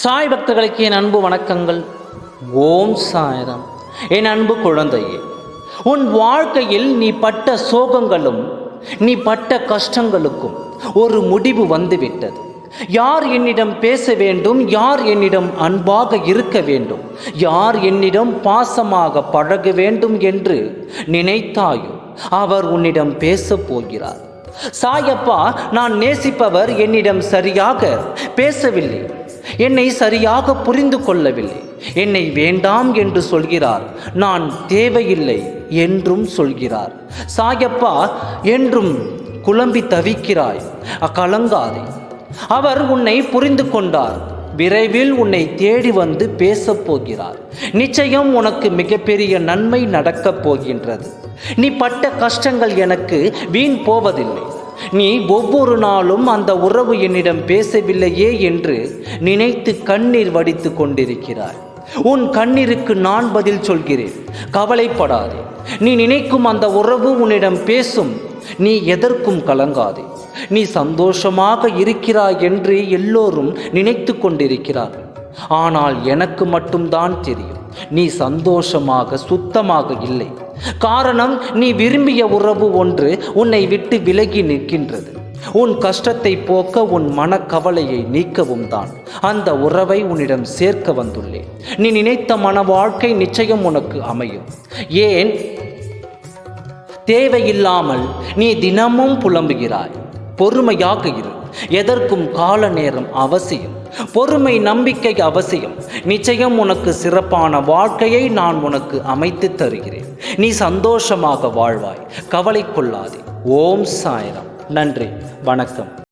சாய் பக்தர்களுக்கு என் அன்பு வணக்கங்கள். ஓம் சாயரம். என் அன்பு குழந்தையே உன் வாழ்க்கையில் நீ பட்ட சோகங்களும் நீ பட்ட கஷ்டங்களுக்கும் ஒரு முடிவு வந்துவிட்டது. யார் என்னிடம் பேச வேண்டும் யார் என்னிடம் அன்பாக இருக்க வேண்டும் யார் என்னிடம் பாசமாக பழக வேண்டும் என்று நினைத்தாயோ அவர் உன்னிடம் பேசப் போகிறார். சாயப்பா நான் நேசிப்பவர் என்னிடம் சரியாக பேசவில்லை. என்னை சரியாக புரிந்து கொள்ளவில்லை. என்னை வேண்டாம் என்று சொல்கிறார். நான் தேவையில்லை என்றும் சொல்கிறார். சாயப்பா என்றும் குழம்பி தவிக்கிறாய். கலங்காதே அவர் உன்னை புரிந்து கொண்டார். விரைவில் உன்னை தேடி வந்து பேசப் போகிறார். நிச்சயம் உனக்கு மிகப்பெரிய நன்மை நடக்கப் போகின்றது. நீ பட்ட கஷ்டங்கள் எனக்கு வீண் போவதில்லை. நீ ஒவ்வொரு நாளும் அந்த உறவு என்னிடம் பேசவில்லையே என்று நினைத்து கண்ணீர் வடித்து கொண்டிருக்கிறாய். உன் கண்ணீருக்கு நான் பதில் சொல்கிறேன். கவலைப்படாதே. நீ நினைக்கும் அந்த உறவு உன்னிடம் பேசும். நீ எதற்கும் கலங்காதே. நீ சந்தோஷமாக இருக்கிறாய் என்று எல்லோரும் நினைத்து கொண்டிருக்கிறார்கள். ஆனால் எனக்கு மட்டும்தான் தெரியும். நீ சந்தோஷமாக சுத்தமாக இல்லை. காரணம் நீ விரும்பிய உறவு ஒன்று உன்னை விட்டு விலகி நிற்கின்றது. உன் கஷ்டத்தை போக்க உன் மனக்கவலையை நீக்கவும் தான். அந்த உறவை உன்னிடம் சேர்க்க வந்துள்ளேன். நீ நினைத்த மன வாழ்க்கை நிச்சயம் உனக்கு அமையும். ஏன்? தேவையில்லாமல் நீ தினமும் புலம்புகிறாய். பொறுமையாக இரு. எதற்கும் கால நேரம் அவசியம். பொறுமை நம்பிக்கை அவசியம். நிச்சயம் உனக்கு சிறப்பான வாழ்க்கையை நான் உனக்கு அமைத்து தருகிறேன். நீ சந்தோஷமாக வாழ்வாய். கவலை கொள்ளாதே. ஓம் சாய்ராம். நன்றி. வணக்கம்.